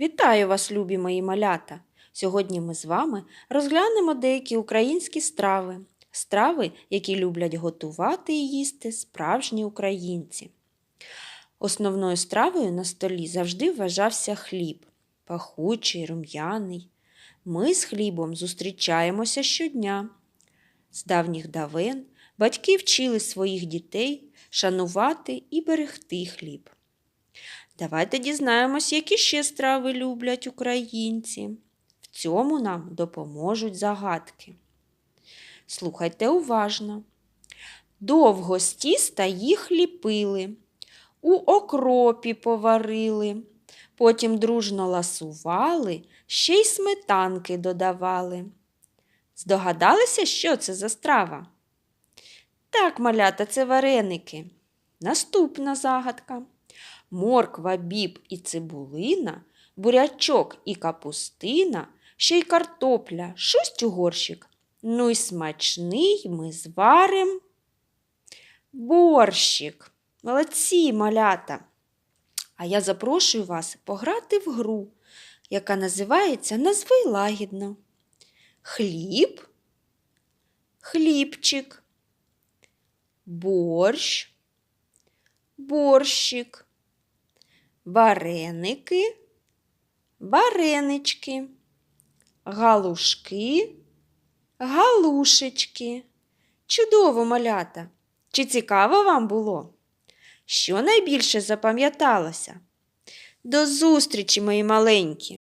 Вітаю вас, любі мої малята! Сьогодні ми з вами розглянемо деякі українські страви, страви, які люблять готувати і їсти справжні українці. Основною стравою на столі завжди вважався хліб, пахучий, рум'яний. Ми з хлібом зустрічаємося щодня. З давніх давен батьки вчили своїх дітей шанувати і берегти хліб. Давайте дізнаємось, які ще страви люблять українці. В цьому нам допоможуть загадки. Слухайте уважно. Довго з тіста їх ліпили, у окропі поварили, потім дружно ласували, ще й сметанки додавали. Здогадалися, що це за страва? Так, малята, це вареники. Наступна загадка. Морква, біб і цибулина, бурячок і капустина, ще й картопля, шусть у горщик. Ну й смачний ми зварим борщик. Молодці, малята! А я запрошую вас пограти в гру, яка називається Назви лагідно. Хліб, хлібчик, борщ, борщик, вареники, варенички, галушки, галушечки. Чудово, малята! Чи цікаво вам було? Що найбільше запам'яталося? До зустрічі, мої маленькі!